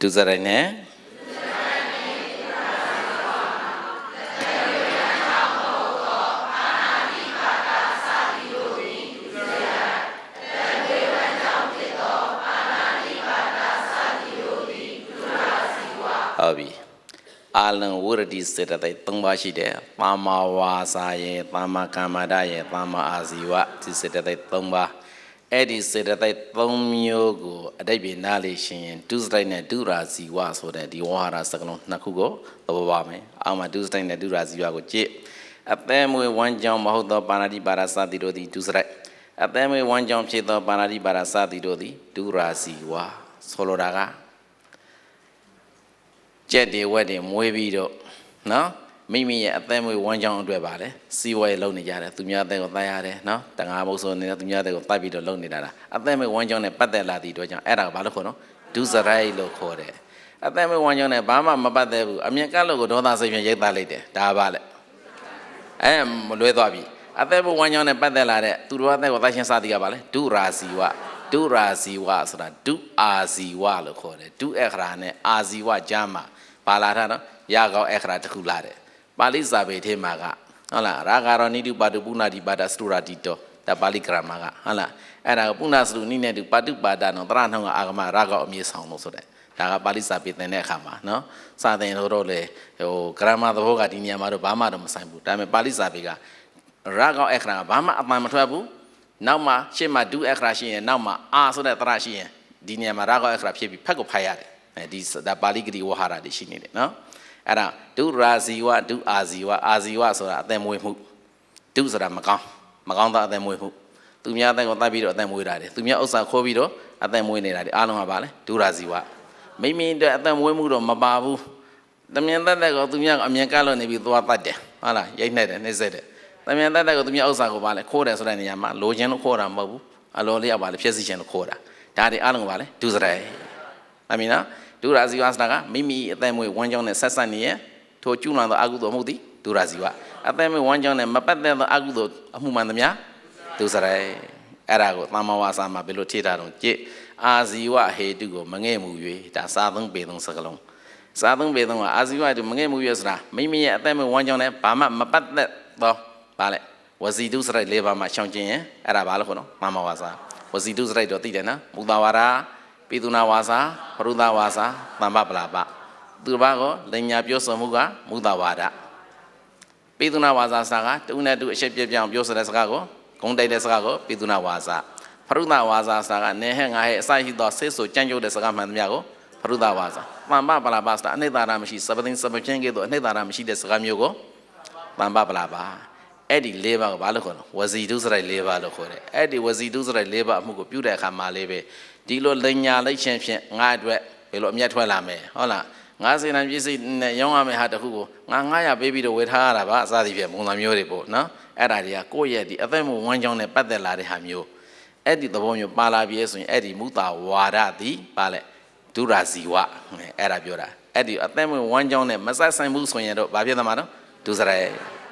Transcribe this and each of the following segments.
ဒုစရိုက်နဲ့ဟုတ်ပြီအာလံဝရတိစေတသိက်၃ပါးရှိတယ်ပါမဝါစာရဲ့ပါမကမ္မဒရဲ့ပါမအာဇီဝဒီစေတသိက်၃ပါး အဲ့ဒီစေတသိက်၃မျိုးကိုအတိတ်ပြနားလေရှင်ရင်ဒုစရိုက်နဲ့ဒုရာဇီဝဆိုတဲ့ဒီဝါဟာရစကလုံးနှစ်ခုကိုသဘောပါမယ်အောက်မှာဒုစရိုက်နဲ့ဒုရာဇီဝကိုကြည့်အသက်မွေဝမ်းကြောင်းမဟုတ်သောပါဏာတိပါရစတိတို့သည်ဒုစရိုက်အသက်မွေဝမ်းကြောင်းဖြစ်သောပါဏာတိပါရစတိတို့သည်ဒုရာဇီဝဆိုလိုတာကကြက်တွေဝက်တွေမွေးပြီးတော့နော် မိမိရဲ့အသက်မွေးဝမ်းကြောင်းအတွက်ပါလေစီဝဲလုံနေကြတယ်သူများအသက်ကိုတတ်ရတယ်နော်တငါမုတ်ဆိုနေတဲ့သူများအသက်ကိုတတ်ပြီးတော့လုံနေတာလားအသက်မွေးဝမ်းကြောင်းနဲ့ပတ်သက်လာသည့်အတွက်ကြောင့်အဲ့ဒါကိုဘာလို့ခေါ်နော်ဒုစရိုက်လို့ခေါ်တယ်အသက်မွေးဝမ်းကြောင်းနဲ့ဘာမှမပတ်သက်ဘူးအမြင်ကလို့ကိုဒေါသစိတ်ဖြင့်ရိတ်သားလိုက်တယ်ဒါပါလေအဲမလွဲသွားပြီအသက်မွေးဝမ်းကြောင်းနဲ့ပတ်သက်လာတဲ့သူတို့အသက်ကိုတတ်ရှင်းစသည်ကပါလေဒုရာဇီဝဒုရာဇီဝဆိုတာဒုအာဇီဝလို့ခေါ်တယ်ဒုအခရာနဲ့အာဇီဝကြားမှာပါလာတာနော်ရကောင်းအခရာတစ်ခုလာတယ် ပါဠိစာပေထဲမှာကဟုတ်လားရာဂရောနိတုပါတုပုဏ္ဏတိပါဒစတုရာတိတောဒါပါဠိဂရမကဟုတ်လားအဲ့ဒါကပုဏ္ဏစတုနိနဲ့တူပါတုပါဒနော်တရနှောင်းကအာဂမရာဂောအမြေဆောင်လို့ဆိုတဲ့ဒါကပါဠိစာပေသင်တဲ့အခါမှာနော်စာသင်လို့တော့လေဟိုဂရမသဘောကဒီနေရာမှာတော့ဘာမှတော့မဆိုင်ဘူးဒါပေမဲ့ပါဠိစာပေကရာဂောအခရာကဘာမှအမှန်မထွက်ဘူးနောက်မှရှေ့မှာဒုအခရာရှိရင်နောက်မှအာဆိုတဲ့တရရှိရင်ဒီနေရာမှာရာဂောအခရာဖြစ်ပြီးဖတ်ကိုဖတ်ရတယ်အဲဒီဒါပါဠိဂတိဝဟာရတွေရှိနေတယ်နော် အဲ့ဒါဒုရာဇီဝဒုအာဇီဝအာဇီဝဆိုတာအသက်မွေးမှုဒုဆိုတာမကောင်းမကောင်းသောအသက်မွေးမှုသူများအသက်ကိုတတ်ပြီးတော့အသက်မွေးတာတယ်သူများဥစ္စာခိုးပြီးတော့အသက်မွေးနေတာတယ်အားလုံးကပါလေဒုရာဇီဝမိမိအတွက်အသက်မွေးမှုတော့မပါဘူးတမင်သက်သက်ကိုသူများအမြင်ကလို့နေပြီးသွားတတ်တယ်ဟုတ်လားရိတ်နေတယ်နှိမ့်ဆက်တယ်တမင်သက်သက်ကိုသူများဥစ္စာကိုပါလေခိုးတယ်ဆိုတဲ့နေရာမှာလိုချင်လို့ခိုးတာမဟုတ်ဘူးအလိုလေးကပါလေဖြစ်စီချင်လို့ခိုးတာဒါတွေအားလုံးကပါလေဒုစရိုက်အမင်နော် ဒုရာဇီဝဆိုတာကမိမိအသက်မွေးဝမ်းကြောင်းနဲ့ဆက်ဆက်နေရဲ့ထိုကျူးလွန်သောအကုသိုလ်မှုသည်ဒုရာဇီဝအသက်မွေးဝမ်းကြောင်းနဲ့မပတ်သက်သောအကုသိုလ်အမှုမှန်သမျှဒုစရိုက်အဲ့ဒါကိုသမ္မာဝါစာမှာဘယ်လိုထိတာတော့ကြည့်အာဇီဝဟေတုကိုမငဲ့မှု၍ဒါစာသုံးပေသုံးစကလုံးစာသုံးပေသုံးကအာဇီဝတုမငဲ့မှု၍ဆိုတာမိမိရဲ့အသက်မွေးဝမ်းကြောင်းနဲ့ဘာမှမပတ်သက်သောဗာလေဝစီဒုစရိုက်၄ပါးမှာရှောင်ကျင်ရင်အဲ့ဒါဘာလို့ခေါ်နော်သမ္မာဝါစာဝစီဒုစရိုက်တော့သိတယ်နော်မူတာဝါဒ ပိသုနာဝါစာပရုဒဝါစာသမ္ပပလာပသူတစ်ပါးကလညာပြောဆိုမှုကမူတာဝါဒပိသုနာဝါစာစာကတူနဲ့တူအရှက်ပြပြောင်းပြောဆိုတဲ့စကားကိုဂုံတိုက်တဲ့စကားကိုပိသုနာဝါစာပရုဒဝါစာစာကနေဟဲ့ငါဟဲ့အစရှိသောဆေးဆိုကြံ့ကြိုးတဲ့စကားမှန်သမျှကိုပရုဒဝါစာသမ္ပပလာပဆိုတာအနိတ္တရာမရှိစပသိန်းစပချင်းကဲ့သို့အနိတ္တရာမရှိတဲ့စကားမျိုးကိုသမ္ပပလာပါ အဲ့ဒီ၄ပါးကိုဘာလို့ခေါ်လဲဝစီဒုစရိုက်၄ပါးလို့ခေါ်တယ်အဲ့ဒီဝစီဒုစရိုက်၄ပါးအမှုကိုပြုတဲ့အခါမှာလေးပဲဒီလိုလိညာလိုက်ချင်းဖြင့်ငါအတွက်ဘယ်လိုအမျက်ထွက်လာမယ်ဟုတ်လားငါစေနံပြည့်စုံနဲ့ရောင်းရမယ့်ဟာတခုကိုငါ900ပေးပြီးတော့ဝယ်ထားရတာပါအစသည်ဖြင့်ပုံစံမျိုးတွေပေါ့နော်အဲ့ဒါတွေကကိုယ့်ရဲ့ဒီအသက်မဝမ်းကြောင်းနဲ့ပတ်သက်လာတဲ့ဟာမျိုးအဲ့ဒီသဘောမျိုးပါလာပြီဆိုရင်အဲ့ဒီမူတာဝါဒသည်ပါလေဒုရာဇီဝအဲ့ဒါပြောတာအဲ့ဒီအသက်မဝမ်းကြောင်းနဲ့မဆက်ဆိုင်ဘူးဆိုရင်တော့ဘာဖြစ်သွားမှာတော့ဒုစရိုက်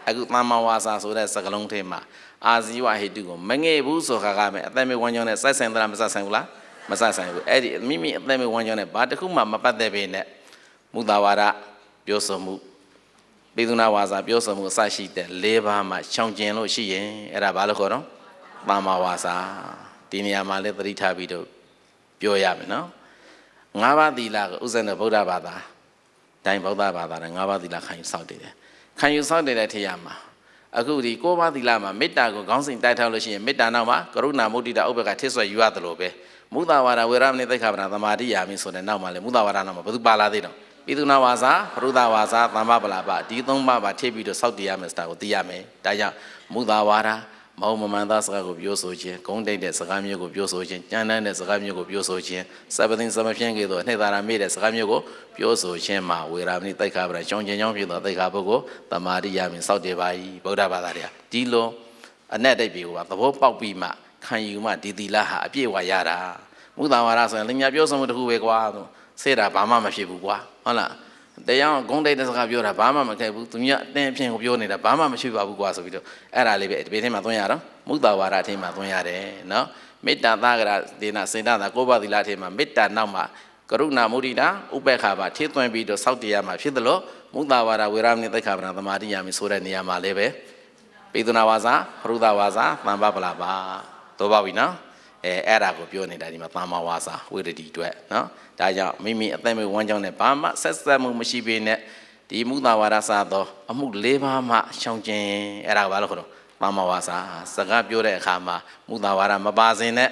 အခုသမ္မာဝါစာဆိုတဲ့စကားလုံးထဲမှာအာဇီဝဟိတုကိုမငဲ့ဘူးဆိုခါကမယ်အသက်မဝမ်းကြောင်းနဲ့ဆက်ဆိုင်သလားမဆက်ဆိုင်ဘူးလားမဆက်ဆိုင်ဘူးအဲ့ဒီမိမိအသက်မဝမ်းကြောင်းနဲ့ဘာတစ်ခုမှမပတ်သက်ပေနဲ့မူတာဝါဒပြောဆိုမှုပိသုနာဝါစာပြောဆိုမှုအစရှိတဲ့၄ပါးမှချောင်ကျင်လို့ရှိရင်အဲ့ဒါဘာလို့ခေါ်တော့သမ္မာဝါစာဒီနေရာမှာလည်းသတိထားပြီးတော့ပြောရမယ်နော်၅ပါးသီလကိုဥစ္စာနဲ့ဗုဒ္ဓဘာသာတိုင်းဗုဒ္ဓဘာသာနဲ့၅ပါးသီလခံယူစောင့်တည်တယ် ခံယူစောင့်တည်တဲ့ထေရမှာအခုဒီကိုးပါးသီလမှာမေတ္တာကိုခေါင်းစဉ်တိုက်ထောက်လို့ရှိရင်မေတ္တာနောက်မှာကရုဏာမုဒိတာဥပ္ပကထစ်ဆွဲယူရတယ်လို့ပဲမုဒ္ဒဝါဒဝေရမဏိသိက္ခာပဒသမာဓိယာမိဆိုတဲ့နောက်မှာလေမုဒ္ဒဝါဒနောက်မှာဘယ်သူပါလာသေးတော့ပိသုနာဝါစာပရုဒဝါစာသမ္မပလာပဒီသုံးပါးပါထည့်ပြီးတော့စောင့်တည်ရမယ်ဆိုတာကိုသိရမယ်ဒါကြောင့်မုဒ္ဒဝါဒ မဟုတ်မမှန်သောစကားကိုပြောဆိုခြင်းဂုံးတိတ်တဲ့စကားမျိုးကိုပြောဆိုခြင်းကြမ်းတမ်းတဲ့စကားမျိုးကိုပြောဆိုခြင်းစပသိန်းစမဖြင်းကဲ့သို့အနှစ်သာရမေ့တဲ့စကားမျိုးကိုပြောဆိုခြင်းမှာဝေရာမဏိသိက္ခာပဒချောင်းချင်းချောင်းဖြစ်သောသိက္ခာပုဂ္ဂိုလ်တမာတိယာမင်စောင့်တည်ပါ၏ဗုဒ္ဓဘာသာတရားဒီလိုအ내တိတ်ပြေကိုသဘောပေါက်ပြီးမှခံယူမှဒီသီလဟာအပြည့်ဝရတာမုဒ္ဒဝါဒဆိုရင်လင်မြပြောဆိုမှုတစ်ခုပဲကွာဆေးတာဘာမှမဖြစ်ဘူးကွာဟုတ်လား တရားဂုံးတိတ်တဲ့စကားပြောတာဘာမှမခဲ့ဘူးသူမြတ်အတင်းအဖြစ်ကိုပြောနေတာဘာမှမရှိပါဘူးကွာဆိုပြီးတော့အဲ့ဒါလေးပဲဒီဘေးထဲမှာသွင်းရတော့မုဒ္ဒဝါဒအထင်းမှာသွင်းရတယ်နော်မေတ္တာသဂရဒေနာစေတသာကိုးပါးသီလအထင်းမှာမေတ္တာနောက်မှာကကရုဏာမုဒိတာဥပေက္ခပါထိသွင်းပြီးတော့စောက်တရားမှာဖြစ်တယ်လို့မုဒ္ဒဝါဒဝေရမဏိသိက္ခာပဒသမာဓိယာမိဆိုတဲ့နေရာမှာလည်းပဲပေဒနာဝါစာပရုဒဝါစာသံပပလာပါတော့ပါပြီနော်အဲအဲ့ဒါကိုပြောနေတာဒီမှာသမ္မာဝါစာဝိရတိအတွက်နော် ဒါကြောင့်မိမိအသက်မွေးဝမ်းကြောင်းနဲ့ဘာမှဆက်ဆက်မှုမရှိပေနဲ့ဒီမုဒ္ဒဝါဒစာသောအမှု၄ပါးမှရှောင်ကျင်အဲ့ဒါကဘာလို့ခေါ်တော့သမ္မာဝါစာစကားပြောတဲ့အခါမှာမုဒ္ဒဝါဒမပါစင်နဲ့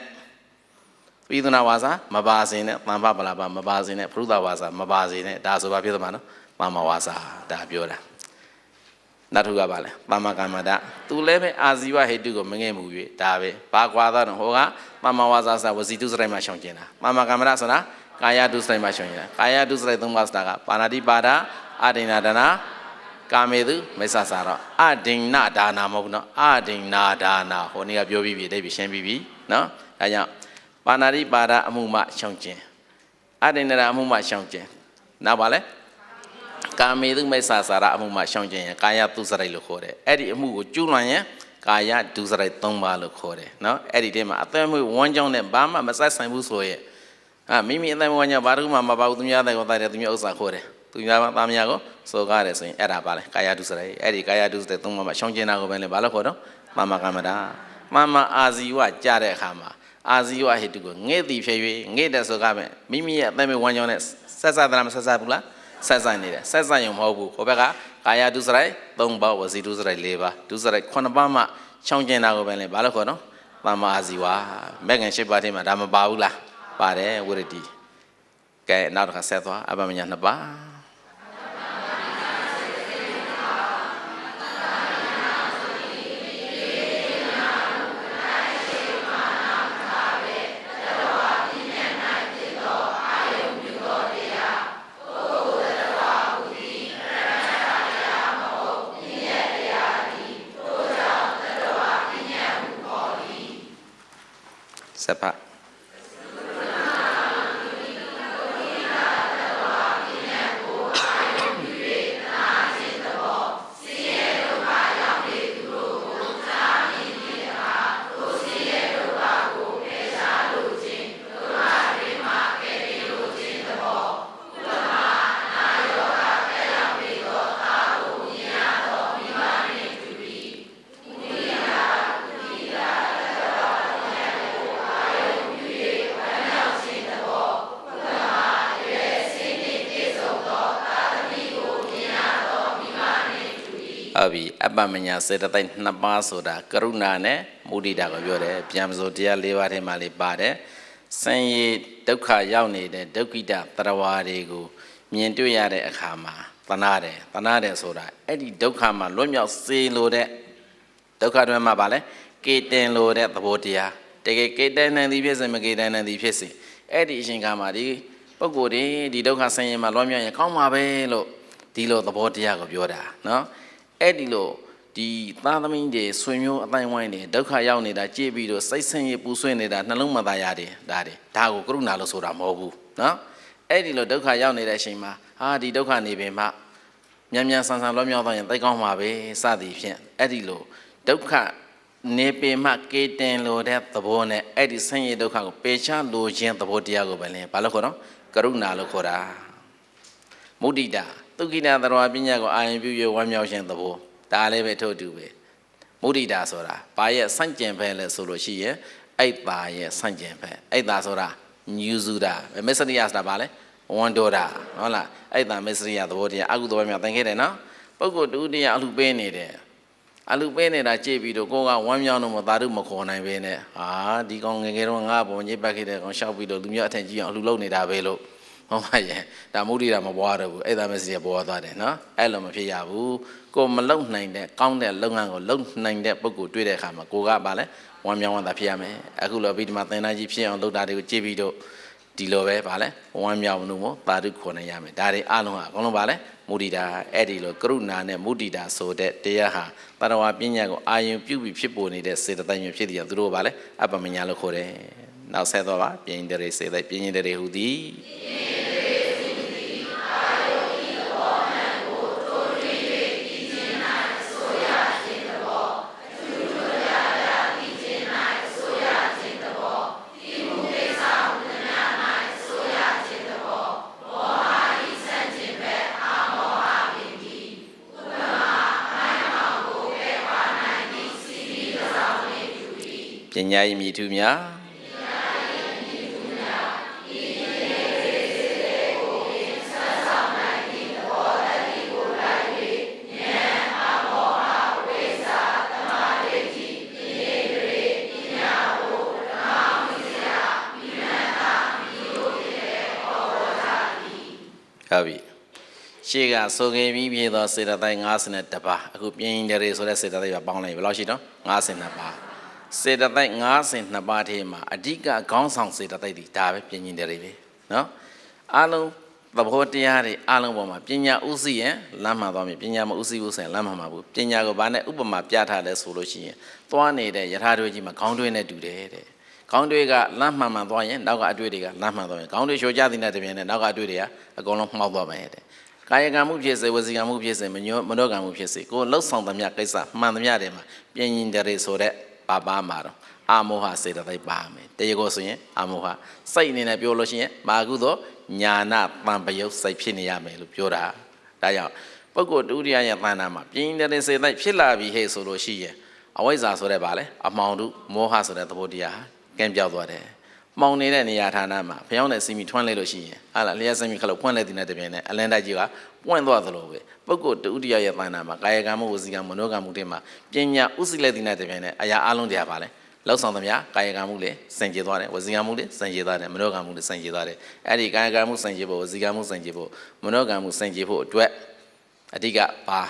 ပိသနာဝါစာမပါစင်နဲ့သံပပလာပါမပါစင်နဲ့ပရုဒဝါစာမပါစင်နဲ့ဒါဆိုပါပြောသမှာနော်သမ္မာဝါစာဒါပြောတာနောက်တစ်ခုကပါလဲသမ္မာကမ္မတာသူလည်းပဲအာဇီဝဟေတုကိုမငဲ့မှု၍ဒါပဲဘာကွာတော့ဟိုကသမ္မာဝါစာစာဝစီတုစရိုက်မှာရှောင်ကျင်တာသမ္မာကမ္မတာဆိုတာ ကာယတုစရိုက်မှာရှောင်ကျင်တာကာယတုစရိုက်သုံးပါးစတာကပါဏာတိပါဒအဒိဏဒနာကာမေတုမိစ္ဆာစာတော့အဒိဏဒါနာမဟုတ်ဘူးနော်အဒိဏဒါနာဟိုနေ့ကပြောပြီးပြီအိဗေရှင်းပြီးပြီနော်ဒါကြောင့်ပါဏာတိပါဒအမှုမှရှောင်ကျင်အဒိဏဒအမှုမှရှောင်ကျင်နောက်ပါလဲကာမေတုမိစ္ဆာစာရအမှုမှရှောင်ကျင်ရင်ကာယတုစရိုက်လို့ခေါ်တယ်အဲ့ဒီအမှုကိုကျူးလွန်ရင်ကာယဒုစရိုက်၃ပါးလို့ခေါ်တယ်နော်အဲ့ဒီတည်းမှာအသက်မွေးဝမ်းကြောင်းနဲ့ဘာမှမဆက်ဆိုင်ဘူးဆိုရဲ့ အာမိမိအသက်မွေးဝမ်းကြောင်းဘာတစ်ခုမှမပါဘူးသူများတဲ့ကိုတိုက်တယ်သူများဥစ္စာခေါ်တယ်သူများသားများကိုစောကားတယ်ဆိုရင်အဲ့ဒါပါလေကာယဒုစရိုက်အဲ့ဒီကာယဒုစရိုက်၃ပါးမှာရှောင်ကျင်တာကိုပဲလေဘာလို့ခေါ်တော့မမကမ္မတာမမအာဇီဝကြတဲ့အခါမှာအာဇီဝဟိတုကိုငဲ့တီဖြစ်၍ငဲ့တဲ့ဆိုကားပဲမိမိရဲ့အသက်မွေးဝမ်းကြောင်းနဲ့ဆက်ဆက်သလားမဆက်ဆက်ဘူးလားဆက်ဆိုင်နေတယ်ဆက်ဆိုင်ရုံမဟုတ်ဘူးဟိုဘက်ကကာယဒုစရိုက်၃ပါးဝစီဒုစရိုက်၄ပါးဒုစရိုက်9ပါးမှချောင်းကျင်တာကိုပဲလေဘာလို့ခေါ်တော့သမ္မာအာဇီဝမဂ္ဂင်၈ပါးထဲမှာဒါမပါဘူးလား ပါတယ်ဝိရတိကဲနောက်တစ်ခါဆက်သွားအပမညာနှစ်ပါး ဟုတ်ပြီအပ္ပမညာစေတသိက်နှစ်ပါးဆိုတာကရုဏာနဲ့မုဒိတာကိုပြောတယ်ပြန်မစိုးတရား၄ပါးထဲမှာလေးပါတယ်ဆင်းရဲဒုက္ခရောက်နေတဲ့ဒုက္ခိတတရဝါတွေကိုမြင်တွေ့ရတဲ့အခါမှာတနာတယ်တနာတယ်ဆိုတာအဲ့ဒီဒုက္ခမှာလွတ်မြောက်စေလို့တဲ့ဒုက္ခတွေမှာပါလဲကေတင်လို့တဲ့သဘောတရားတကယ်ကေတင်နိုင်သည်ဖြစ်စေမကေတင်နိုင်သည်ဖြစ်စေအဲ့ဒီအချိန်ကမှဒီပုဂ္ဂိုလ်တွေဒီဒုက္ခဆင်းရဲမှာလွတ်မြောက်ရင်ကောင်းမှာပဲလို့ဒီလိုသဘောတရားကိုပြောတာနော် အဲ့ဒီလိုဒီသားသမီးတွေဆွေမျိုးအတိုင်းဝိုင်းတွေဒုက္ခရောက်နေတာကြည့်ပြီးတော့စိတ်ဆင်းရဲပူဆွေးနေတာနှလုံးမသားရတယ်ဒါတွေဒါကိုကရုဏာလို့ဆိုတာမဟုတ်ဘူးနော်အဲ့ဒီလိုဒုက္ခရောက်နေတဲ့အချိန်မှာဟာဒီဒုက္ခနေပင်မှမြန်မြန်ဆန်ဆန်လွတ်မြောက်သွားရင်သိကောင်းမှာပဲစသည်ဖြင့်အဲ့ဒီလိုဒုက္ခနေပင်မှကေတင်လို့တဲ့သဘောနဲ့အဲ့ဒီဆင်းရဲဒုက္ခကိုပေချလို့ခြင်းသဘောတရားကိုပဲလင်းဘာလို့ခေါ်တော့ကရုဏာလို့ခေါ်တာမုဒိတာ သုခိနာသရဝပညာကိုအာရုံပြုရဝမ်းမြောက်ခြင်းသဘောဒါလည်းပဲထို့တူပဲမုဒိတာဆိုတာဘာရဲ့ဆန့်ကျင်ဘက်လဲဆိုလို့ရှိရင်အိတ်တာရဲ့ဆန့်ကျင်ဘက်အိတ်တာဆိုတာညူစုတာမစ္စရိယဆိုတာဘာလဲဝန်တော်တာဟုတ်လားအိတ်တာမစ္စရိယသဘောတရားအကုသဘောမြောက်သင်ခဲ့တယ်နော်ပုဂ္ဂိုလ်တူတရားအလှပေးနေတယ်အလူပေးနေတာကြည့်ပြီးတော့ကိုကဝမ်းမြောက်တော့မသာတို့မခေါ်နိုင်ပဲနဲ့ဟာဒီကောင်ငယ်ငယ်တော့ငါ့ပုံညစ်ပတ်ခဲ့တဲ့ကောင်ရှောက်ပြီးတော့လူမျိုးအထင်ကြီးအောင်အလူလုပ်နေတာပဲလို့ ဟုတ်ပါရဲ့ဒါမုဒိတာမပွားတော့ဘူးအဲ့ဒါမစီရပွားသွားတယ်နော်အဲ့လိုမဖြစ်ရဘူးကိုမလုံနိုင်တဲ့ကောင်းတဲ့လုပ်ငန်းကိုလုံနိုင်တဲ့ပုံကိုတွေ့တဲ့အခါမှာကိုကပါလဲဝမ်းမြောက်ဝမ်းသာဖြစ်ရမယ်အခုလောပြီးဒီမှာသင်္ဍာကြီးဖြစ်အောင်လုပ်တာတွေကိုကြည့်ပြီးတော့ဒီလိုပဲပါလဲဝမ်းမြောက်မှုမို့သာဓုခေါ်နေရမယ်ဒါတွေအလုံးဟာအကုန်လုံးပါလဲမုဒိတာအဲ့ဒီလိုကရုဏာနဲ့မုဒိတာဆိုတဲ့တရားဟာတရဝပညာကိုအာယုံပြုပြီးဖြစ်ပေါ်နေတဲ့စေတသိက်မျိုးဖြစ်တယ်သူတို့ကပါလဲအပ္ပမညာလို့ခေါ်တယ်နောက်ဆက်သွားပါပြင်းတရေစေသိက်ပြင်းတရေဟူသည် ညာဤမြည်ထူးများဟုတ်ပြီရှေ့ကဆိုခဲ့ပြီးပြေသောစေတသိက်52ပါးအခုပြင်းတယ်တွေဆိုတဲ့စေတသိက်ပါပေါင်းလိုက်ဘယ်လောက်ရှိတော့52ပါး စေတသိက်52ပါးထဲမှာအဓိကခေါင်းဆောင်စေတသိက်တွေဒါပဲပြင်းတယ်တွေပဲနော်အားလုံးသဘောတရားတွေအားလုံးပေါ်မှာပညာဥသိရင်လမ်းမှန်သွားပြီပညာမဥသိဘူးဆိုရင်လမ်းမှန်မှာဘူးပညာကိုဘာနဲ့ဥပမာပြထားလဲဆိုလို့ရှိရင်သွားနေတဲ့ယထာတွေကြီးမှာခေါင်းတွင်းနဲ့တူတယ်တဲ့ခေါင်းတွေကလမ်းမှန်မှန်သွားရင်နောက်ကအတွေ့တွေကလမ်းမှန်သွားရင်ခေါင်းတွေလျှော်ကြသည်နဲ့တပြင်းနဲ့နောက်ကအတွေ့တွေကအကုန်လုံးမှောက်သွားမယ်တဲ့ကာယကံမှုဖြစ်စေဝစီကံမှုဖြစ်စေမညောမနောကံမှုဖြစ်စေကိုယ်လှုပ်ဆောင်သမျှကိစ္စမှန်သမျှတွေမှာပြင်းရင်တယ်ဆိုတဲ့ ပါပါမှာတော့အာမောဟစေတသိက်ပါမယ်တရားကိုဆိုရင်အာမောဟစိတ်အနေနဲ့ပြောလို့ရှိရင်မာကုသောညာနာတံပယုတ်စိတ်ဖြစ်နေရမယ်လို့ပြောတာဒါကြောင့်ပုဂ္ဂိုလ်တူရိယရဲ့တဏ္ဍာမှာပြင်းတယ်စေတသိက်ဖြစ်လာပြီဟဲ့ဆိုလို့ရှိရင်အဝိဇ္ဇာဆိုတဲ့ဗာလဲအမှောင်တုမောဟဆိုတဲ့သဘောတရားကင်းပြောက်သွားတယ်မှောင်နေတဲ့နေရာဌာနမှာဖျောင်းတဲ့စီမီထွန်းလိုက်လို့ရှိရင်ဟာလားလျှက်စမီခလုတ်ဖွင့်လိုက်တဲ့တပြင်းနဲ့အလန်းတိုက်ကြီးကပွင့်သွားသလိုပဲ ပုဂ္ဂိုလ်တူရိယရဲ့တဏ္ဍာမှာကာယကံမှုဝစီကံမနောကံမှုတွေမှာပညာဥစိလက်တဲ့တပြင်းနဲ့အရာအလုံးတရားပါလဲလောက်ဆောင်သမျှကာယကံမှုလည်းစင်ကြယ်သွားတယ်ဝစီကံမှုလည်းစင်ကြယ်သွားတယ်မနောကံမှုလည်းစင်ကြယ်သွားတယ်အဲ့ဒီကာယကံမှုစင်ကြယ်ဖို့ဝစီကံမှုစင်ကြယ်ဖို့မနောကံမှုစင်ကြယ်ဖို့အတွက်အဓိကပါ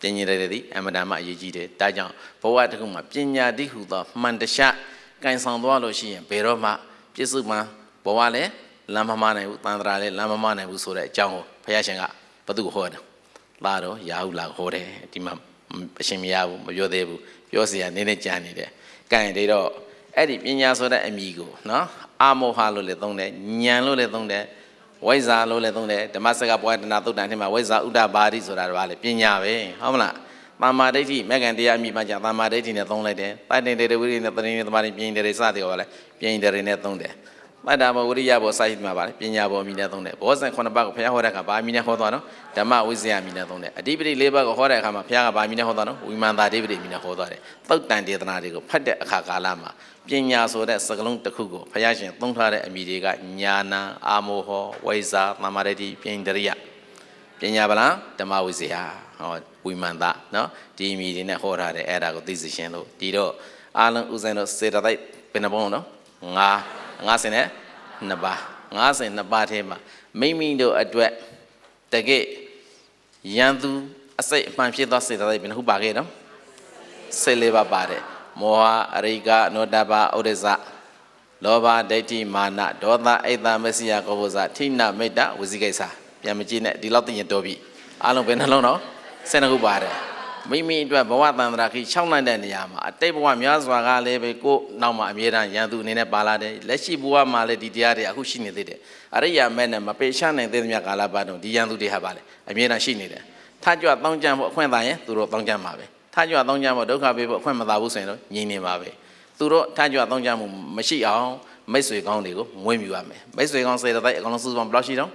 ပညာရည်တွေအမတန်မှအရေးကြီးတယ်ဒါကြောင့်ဘဝတစ်ခုမှာပညာတိဟုသောမှန်တခြားကင်ဆောင်သွားလို့ရှိရင်ဘယ်တော့မှပြစ္ဆုတ်မှဘဝလည်းလမ်းမမနိုင်ဘူးတန်ត្រာလည်းလမ်းမမနိုင်ဘူးဆိုတဲ့အကြောင်းကိုဘုရားရှင်ကဘသူဟောတယ် လာတော့ရာဟုလာဟောတယ်ဒီမှာအရှင်မရဘူးမပြောသေးဘူးပြောစရာနည်းနည်းကြံနေတယ်ကဲဒါတော့အဲ့ဒီပညာဆိုတဲ့အမိကိုနော်အာမောဟလို့လည်းသုံးတယ်ဉာဏ်လို့လည်းသုံးတယ်ဝိဇ္ဇာလို့လည်းသုံးတယ်ဓမ္မစကဘဝတနာသုတ်တန်ထဲမှာဝိဇ္ဇာဥဒ္ဒဘာတိဆိုတာကလည်းပညာပဲဟုတ်မလားတမ္မာဒိဋ္ဌိမဂ္ဂန်တရားအမိမှကြာတမ္မာဒိဋ္ဌိနဲ့သုံးလိုက်တယ်တိုင်တင်တေတဝိရိနဲ့တတိနဲ့တမာတိပြင်းတယ်စသည်ကလည်းပြင်းတယ်နဲ့သုံးတယ် မတ္တဘဝရိယဘောစာရှိမှာပါလေပညာဘောအမိနဲ့သုံးတယ်ဘောဇန်ခုနှစ်ပါးကိုဘုရားဟောတဲ့အခါဘာအမိနဲ့ဟောသွားတော့ဓမ္မဝိဇ္ဇာအမိနဲ့သုံးတယ်အဓိပတိ၄ပါးကိုဟောတဲ့အခါမှာဘုရားကဘာအမိနဲ့ဟောသွားတော့ဝိမာန်တာအဓိပတိအမိနဲ့ဟောသွားတယ်သုတ်တန်တေသနာတွေကိုဖတ်တဲ့အခါကာလမှာပညာဆိုတဲ့စကလုံးတစ်ခုကိုဘုရားရှင်သုံးထားတဲ့အမိတွေကညာနာအာမောဟောဝိဇ္ဇာသမာဓိပြိန္ဒရိယပညာဗလားဓမ္မဝိဇ္ဇာဟောဝိမာန်တာနော်ဒီအမိတွေနဲ့ဟောထားတယ်အဲ့ဒါကိုသိစေရှင်လို့ဒီတော့အာလုံးဥစဉ်တော့စေတသိက်ဘယ်နှပုံနော်ငါငါစင် နဲ့နှစ်ပါး52ပါးထဲမှာမိမိတို့အတွက်တကယ်ရန်သူအစိတ်အမှန်ဖြစ်သောစေတသိက်ဘယ်နှခုပါခဲ့နော်14ပါးပါတယ်မောဟအရိကအနောတပဥဒိစ္စလောဘဒိဋ္ဌိမာနဒေါသအိတ်သမစီယကောဘဇထိနမိတ်တဝစီကိစ္စပြန်မကြည့်နဲ့ဒီလောက်သိရင်တော်ပြီအားလုံးဘယ်နှလုံးနော်12ခုပါတယ် မိမိအတွက်ဘဝတန္တရာခိ6နိုင်တဲ့နေရာမှာအတိတ်ဘဝများစွာကလည်းပဲကိုယ်နောက်မှာအမြဲတမ်းရန်သူအနေနဲ့ပါလာတယ်လက်ရှိဘဝမှာလည်းဒီတရားတွေအခုရှိနေသေးတယ်အရိယာမဲ့နဲ့မပေရှာနိုင်သေးသမျှကာလပတ်တုန်းဒီရန်သူတွေဟာပါလေအမြဲတမ်းရှိနေတယ်ထားကြွတောင်းကြဖို့အခွင့်သာရင်သူတို့တောင်းကြမှာပဲထားကြွတောင်းကြဖို့ဒုက္ခပေးဖို့အခွင့်မသာဘူးဆိုရင်တော့ငြိမ်နေပါပဲသူတို့ထားကြွတောင်းကြမှုမရှိအောင်မိတ်ဆွေကောင်းတွေကိုမွေးမြူရမယ်မိတ်ဆွေကောင်းစေတသိက်အကောင်လုံးစုစုပေါင်းဘယ်လောက်ရှိတော့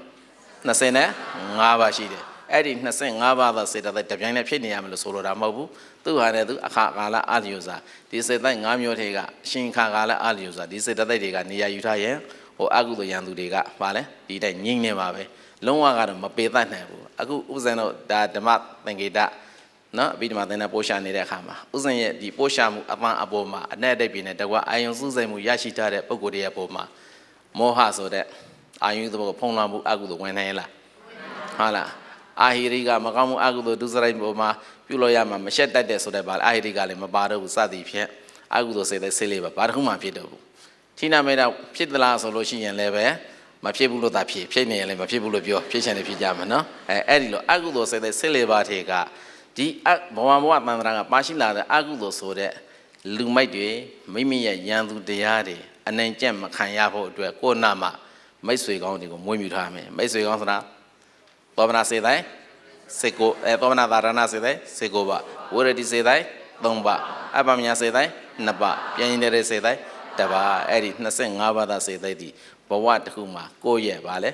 25ပါးရှိတယ် အဲ့ဒီ25ပါးသောစေတသိက်တပြိုင်တည်းဖြစ်နေရမယ်လို့ဆိုလိုတာမဟုတ်ဘူးသူဟာလည်းသူအခါကာလအာလျုစာဒီစေတသိက်5မျိုးထဲကအရှင်ခါကာလအာလျုစာဒီစေတသိက်တွေကနေရာယူထားရင်ဟိုအကုသိုလ်ရန်သူတွေကပါလဲဒီတိုင်းငြိမ့်နေပါပဲလုံးဝကတော့မပေတတ်နိုင်ဘူးအခုဥဇံတို့ဒါဓမ္မသင်္ကေတနော်အဘိဓမ္မာသင်တဲ့ပို့ရှာနေတဲ့အခါမှာဥစဉ်ရဲ့ဒီပို့ရှာမှုအပန်းအပေါ်မှာအနဲ့အတိတ်ပြင်းတဲ့တကွအာယုံစူးစိုက်မှုရရှိထားတဲ့ပုံကိုယ်ရဲ့ပုံမှာမောဟဆိုတဲ့အာယုံသဘောဖုံးလွှမ်းမှုအကုသိုလ်ဝင်နိုင်လားဟုတ်လား အာဟိရိကမကောင်းမှုအကုသိုလ်ဒုစရိုက်ပေါ်မှာပြုလို့ရမှာမရှက်တတ်တဲ့ဆိုတဲ့ပါအာဟိရိကလည်းမပါတော့ဘူးစသည်ဖြင့်အကုသိုလ်စေတဲ့ဆေးလေးပါဘာတစ်ခုမှဖြစ်တော့ဘူးဌိနမေတ္တာဖြစ်သလားဆိုလို့ရှိရင်လည်းပဲမဖြစ်ဘူးလို့သာဖြစ်ဖြစ်နေရင်လည်းမဖြစ်ဘူးလို့ပြောဖြစ်ချင်တယ်ဖြစ်ကြမှာနော်အဲအဲ့ဒီလိုအကုသိုလ်စေတဲ့ဆေးလေးပါထေကဒီအဘဝဘဝတန်ត្រာကပါရှိလာတဲ့အကုသိုလ်ဆိုတဲ့လူမိုက်တွေမိမိရဲ့ယံသူတရားတွေအနိုင်ကျင့်မခံရဖို့အတွက်ကိုယ်နာမှာမိတ်ဆွေကောင်းတွေကိုမွေးမြူထားမယ်မိတ်ဆွေကောင်းဆိုတာ သောမနာစေတိုင်းစေကိုအဲသောမနာသာရဏစေတိုင်းစေကိုပါဝရတိစေတိုင်း၃ပါအပမညာစေတိုင်း၂ပါပြန်ရင်တဲ့စေတိုင်းတပါအဲ့ဒီ25ပါးသာစေတိုင်းဒီဘဝတစ်ခုမှာကိုယ့်ရဲ့ဗာလဲ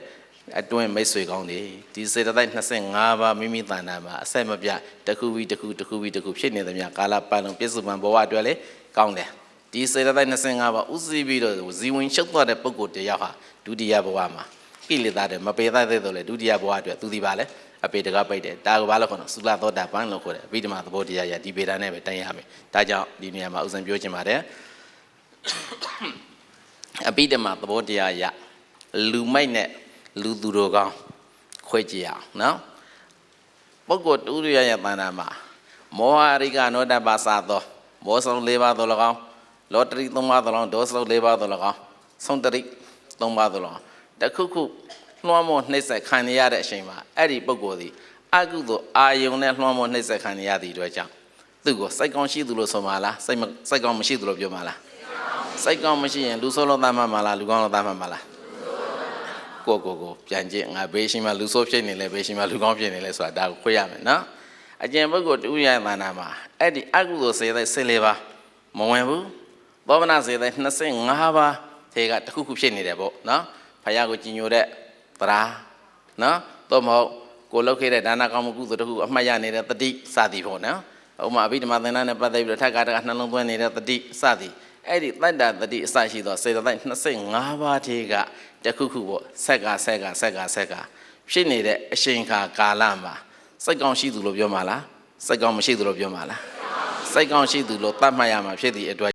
အတွင်းမိတ်ဆွေကောင်းတွေဒီစေတသိက်25ပါးမိမိတဏ္ဍာမှာအဆက်မပြတစ်ခုပြီးတစ်ခုတစ်ခုပြီးတစ်ခုဖြစ်နေသမျှကာလပတ်လုံးပြည့်စုံဘဝအတွက်လေကောင်းတယ်ဒီစေတသိက်25ပါးဥစည်းပြီးတော့ဇီဝင်ရှုပ်သွားတဲ့ပုဂ္ဂိုလ်တစ်ယောက်ဟာဒုတိယဘဝမှာ ကိလေသာတွေမပေသက်သေးတော့လေဒုတိယဘဝအတွက်သူဒီပါလေအပေတကပိတ်တယ်ဒါကဘာလို့ခေါ်တော့သုလသောတာပန်လို့ခေါ်တယ်အဘိဓမ္မာသဘောတရားရဒီပေတာနဲ့ပဲတိုင်ရမယ်ဒါကြောင့်ဒီနေရာမှာဥစဉ်ပြောချင်ပါတယ်အဘိဓမ္မာသဘောတရားရလူမိုက်နဲ့လူသူတို့ကောင်းခွဲကြည့်အောင်နော်ပုဂ္ဂိုလ်တူရရဲ့တဏ္ဍာမှာမောဟရိကနောတပ္ပစာသောမောဆုံး၄ပါးသော၎င်းလောတရီ၃ပါးသော၎င်းဒေါဆုံး၄ပါးသော၎င်းဆုံးတရိ၃ပါးသော၎င်း တခုခုလွှမ်းမိုးနှိမ့်ဆက်ခံရတဲ့အချိန်မှာအဲ့ဒီပုဂ္ဂိုလ်သည်အကုသို့အာယုန်နဲ့လွှမ်းမိုးနှိမ့်ဆက်ခံရသည့်အတွက်ကြောင့်သူ့ကိုစိတ်ကောင်းရှိသူလို့ဆိုမှာလားစိတ်မစိတ်ကောင်းမရှိသူလို့ပြောမှာလားစိတ်ကောင်းမရှိရင်လူဆိုးလို့သားမှမှာလားလူကောင်းလို့သားမှမှာလားကိုကိုကိုပြန်ကြည့်ငါဘေးရှိမှလူဆိုးဖြစ်နေလဲဘေးရှိမှလူကောင်းဖြစ်နေလဲဆိုတာဒါကိုခွဲရမယ်နော်အကျင့်ပုဂ္ဂိုလ်တူရရဲ့မာနာမှာအဲ့ဒီအကုသိုလ်စေတဲ့ဆယ်လေးပါမဝင်ဘူးသောမနာစေတဲ့25ပါးထေကတစ်ခုခုဖြစ်နေတယ်ပေါ့နော် ဖယားကိုကြည်ညိုတဲ့သရာနော်သို့မဟုတ်ကိုလောက်ခဲ့တဲ့ဒါနာကောင်းမှုကုသိုလ်တခုအမှတ်ရနေတဲ့တတိစသည်ပေါ့နော်ဥပမာအဘိဓမ္မာသင်္ဍာနဲ့ပတ်သက်ပြီးတော့ထက်ကတကနှလုံးသွင်းနေတဲ့တတိစသည်အဲ့ဒီတတ္တတတိအစရှိသောစေတသိက်25ပါးထေကတခုခုပေါ့ဆက်ကဆက်ကဆက်ကဆက်ကဖြစ်နေတဲ့အချိန်ခါကာလမှာစိတ်ကောင်းရှိသူလို့ပြောမှာလားစိတ်ကောင်းမရှိသူလို့ပြောမှာလားစိတ်ကောင်းရှိသူလို့သတ်မှတ်ရမှာဖြစ်သည့်အတွက်